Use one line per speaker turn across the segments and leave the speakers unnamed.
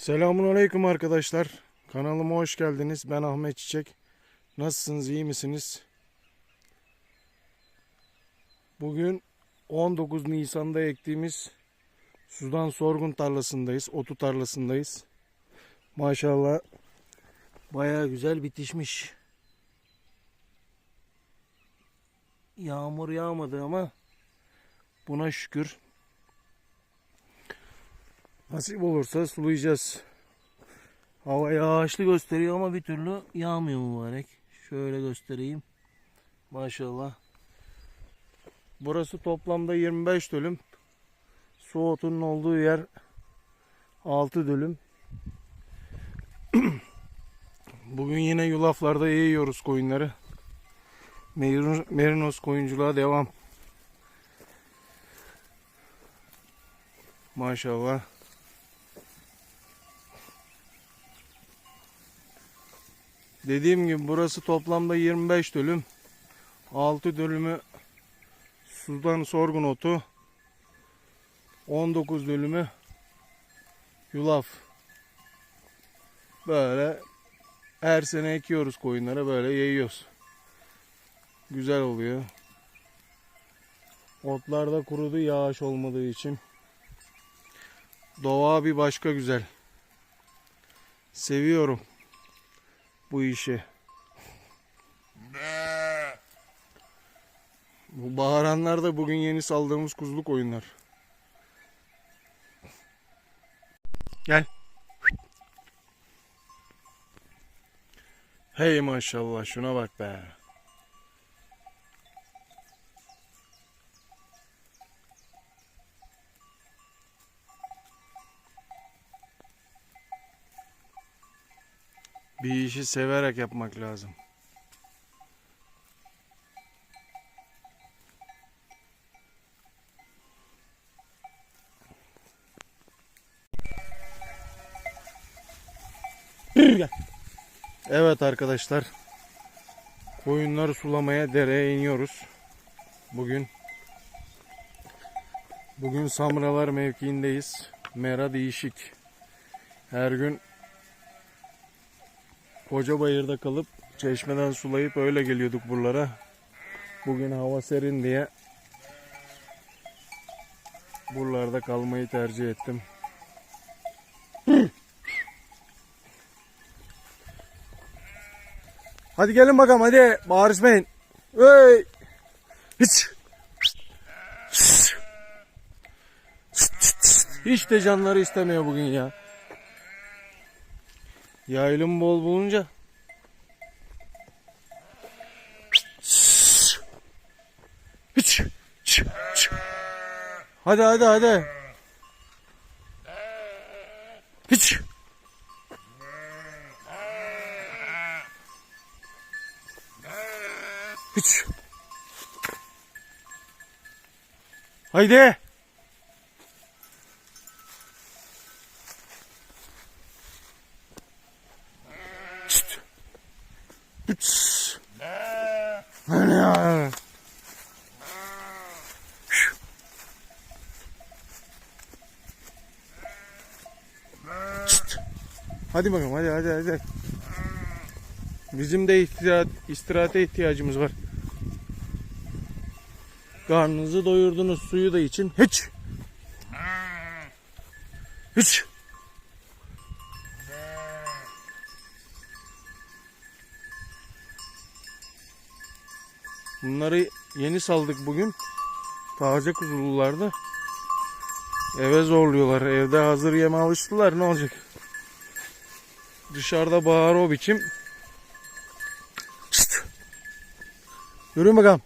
Selamun Aleyküm arkadaşlar. Kanalıma hoş geldiniz. Ben Ahmet Çiçek. Nasılsınız? iyi misiniz? Bugün 19 Nisan'da ektiğimiz Sudan Sorgun tarlasındayız. Otu tarlasındayız. Maşallah baya güzel bitişmiş. Yağmur yağmadı ama buna şükür. Nasip olursa sulayacağız. Hava yağışlı gösteriyor ama bir türlü yağmıyor mübarek. Şöyle göstereyim. Maşallah. Burası toplamda 25 dönüm. Su otunun olduğu yer 6 dönüm. Bugün yine yulaflarda yiyoruz koyunları. Mer- Merinos koyunculuğa devam. Maşallah. Dediğim gibi burası toplamda 25 dönüm. 6 dönümü sudan sorgun otu. 19 dönümü yulaf. Böyle her sene ekiyoruz koyunlara böyle yayıyoruz. Güzel oluyor. Otlar kurudu yağış olmadığı için. Doğa bir başka güzel. Seviyorum bu işi. Bu bağıranlar da bugün yeni saldığımız kuzluk oyunlar. Gel. Hey maşallah şuna bak be. Bir işi severek yapmak lazım. Evet arkadaşlar. Koyunları sulamaya dereye iniyoruz. Bugün Bugün Samralar mevkiindeyiz. Mera değişik. Her gün Koca bayırda kalıp çeşmeden sulayıp öyle geliyorduk buralara. Bugün hava serin diye buralarda kalmayı tercih ettim. Hadi gelin bakalım hadi bağırışmayın. Hey! Hiç. Hiç de canları istemiyor bugün ya. Yaylım bol bulunca. Hadi hadi hadi. Hiç. Hiç. Haydi. Hadi bakalım hadi hadi hadi. Bizim de istirahat, istirahate ihtiyacımız var. Karnınızı doyurdunuz suyu da için. Hiç. Hiç. Bunları yeni saldık bugün. Taze kuzululardı. Eve zorluyorlar. Evde hazır yeme alıştılar. Ne olacak? Dışarıda bağır o biçim. Çıt. Yürüyün bakalım.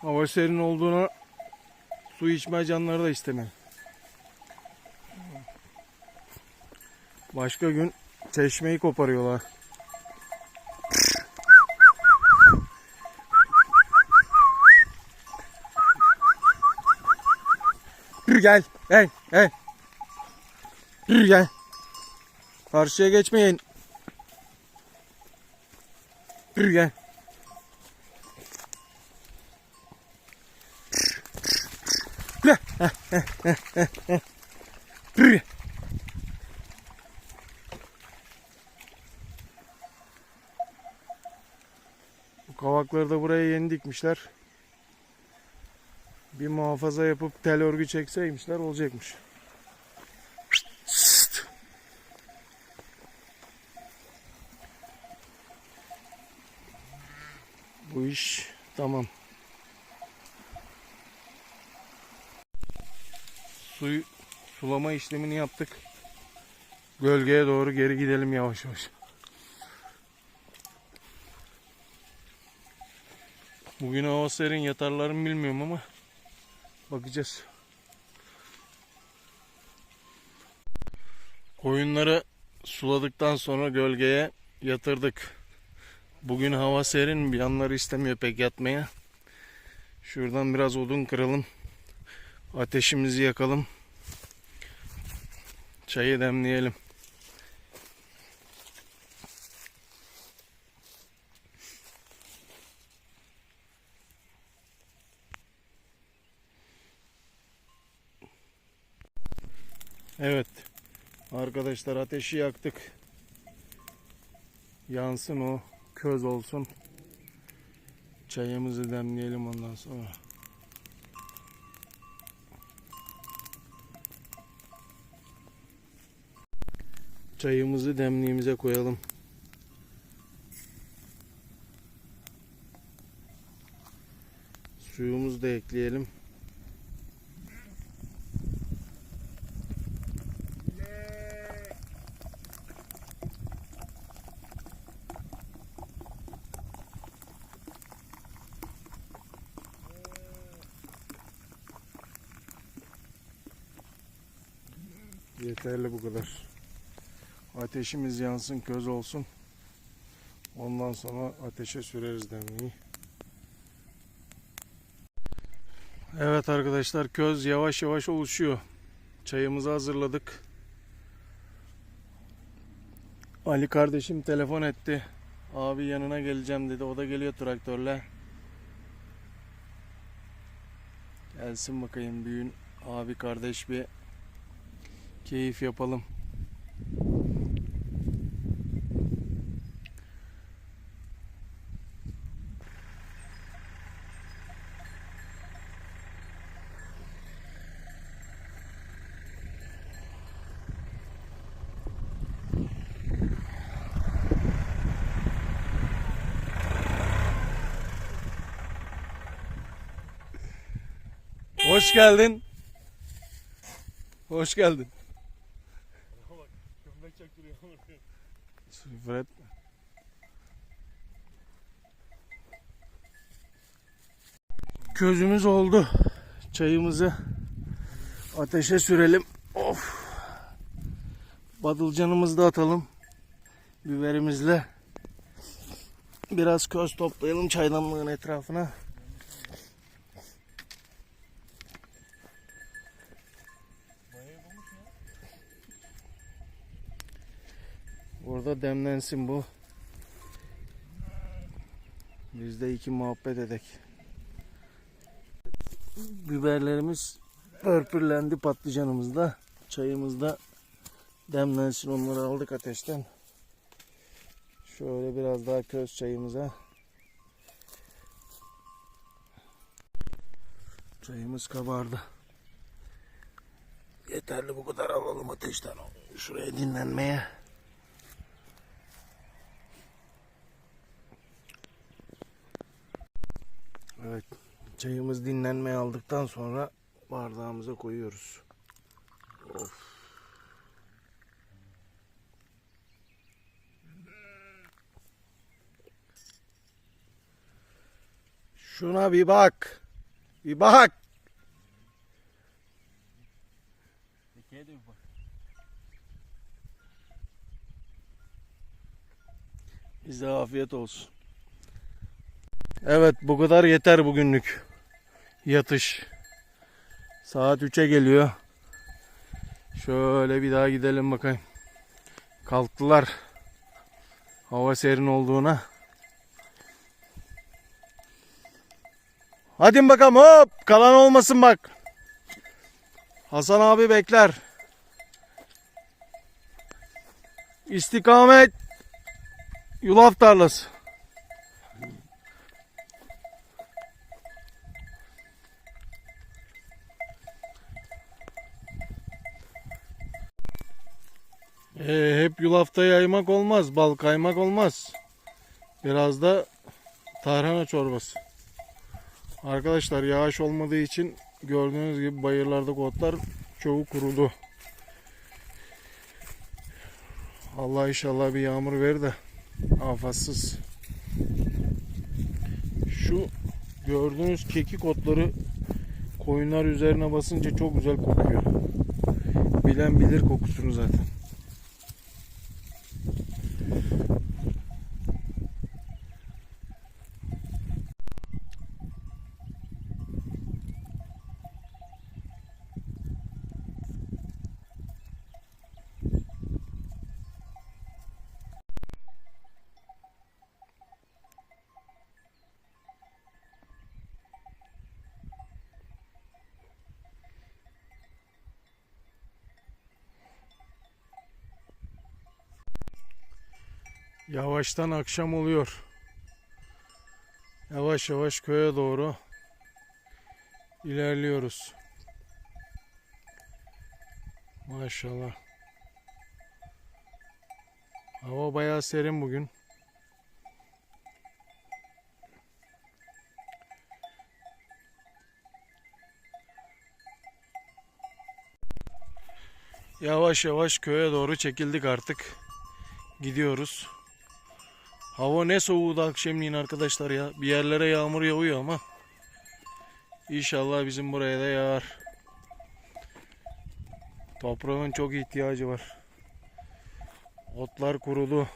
Hava serin olduğuna su içme canları da istemem. Başka gün çeşmeyi koparıyorlar. Yürü gel. Hey, hey. Yürü gel. Karşıya geçmeyin. Yürü gel. Bu kavakları da buraya yeni dikmişler. Bir muhafaza yapıp tel örgü çekseymişler olacakmış. Bu iş tamam. Suyu sulama işlemini yaptık. Gölgeye doğru geri gidelim yavaş yavaş. Bugün hava serin yatarlar bilmiyorum ama bakacağız. Koyunları suladıktan sonra gölgeye yatırdık. Bugün hava serin yanları istemiyor pek yatmaya. Şuradan biraz odun kıralım. Ateşimizi yakalım. Çayı demleyelim. Evet. Arkadaşlar ateşi yaktık. Yansın o. Köz olsun. Çayımızı demleyelim ondan sonra. Çayımızı demliğimize koyalım. Suyumuzu da ekleyelim. Yeterli bu kadar. Ateşimiz yansın, köz olsun. Ondan sonra ateşe süreriz demliği. Evet arkadaşlar köz yavaş yavaş oluşuyor. Çayımızı hazırladık. Ali kardeşim telefon etti. Abi yanına geleceğim dedi. O da geliyor traktörle. Gelsin bakayım büyün abi kardeş bir keyif yapalım. Hoş geldin. Hoş geldin. Fred. Közümüz oldu. Çayımızı ateşe sürelim. Of. Badılcanımızı da atalım. Biberimizle. Biraz köz toplayalım çaydanlığın etrafına. Burada demlensin bu. Biz de iki muhabbet edek. Biberlerimiz pörpürlendi patlıcanımız da. Çayımız da demlensin onları aldık ateşten. Şöyle biraz daha köz çayımıza. Çayımız kabardı. Yeterli bu kadar alalım ateşten. Şuraya dinlenmeye. Evet. Çayımız dinlenmeye aldıktan sonra bardağımıza koyuyoruz. Of. Şuna bir bak. Bir bak. Bize afiyet olsun. Evet bu kadar yeter bugünlük. Yatış. Saat 3'e geliyor. Şöyle bir daha gidelim bakayım. Kalktılar. Hava serin olduğuna. Hadi bakalım hop. Kalan olmasın bak. Hasan abi bekler. İstikamet. Yulaf tarlası. Yulafta yaymak olmaz, bal kaymak olmaz. Biraz da tarhana çorbası. Arkadaşlar yağış olmadığı için gördüğünüz gibi bayırlardaki otlar çoğu kurudu. Allah inşallah bir yağmur verir de afatsız. Şu gördüğünüz kekik otları koyunlar üzerine basınca çok güzel kokuyor. Bilen bilir kokusunu zaten. Yavaştan akşam oluyor. Yavaş yavaş köye doğru ilerliyoruz. Maşallah. Hava bayağı serin bugün. Yavaş yavaş köye doğru çekildik artık. Gidiyoruz. Hava ne soğudu akşamleyin arkadaşlar ya. Bir yerlere yağmur yağıyor ama. İnşallah bizim buraya da yağar. Toprağın çok ihtiyacı var. Otlar kurudu.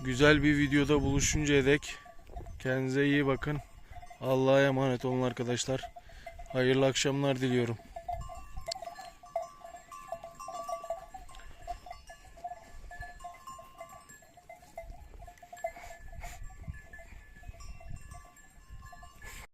Güzel bir videoda buluşuncaya dek kendinize iyi bakın. Allah'a emanet olun arkadaşlar. Hayırlı akşamlar diliyorum.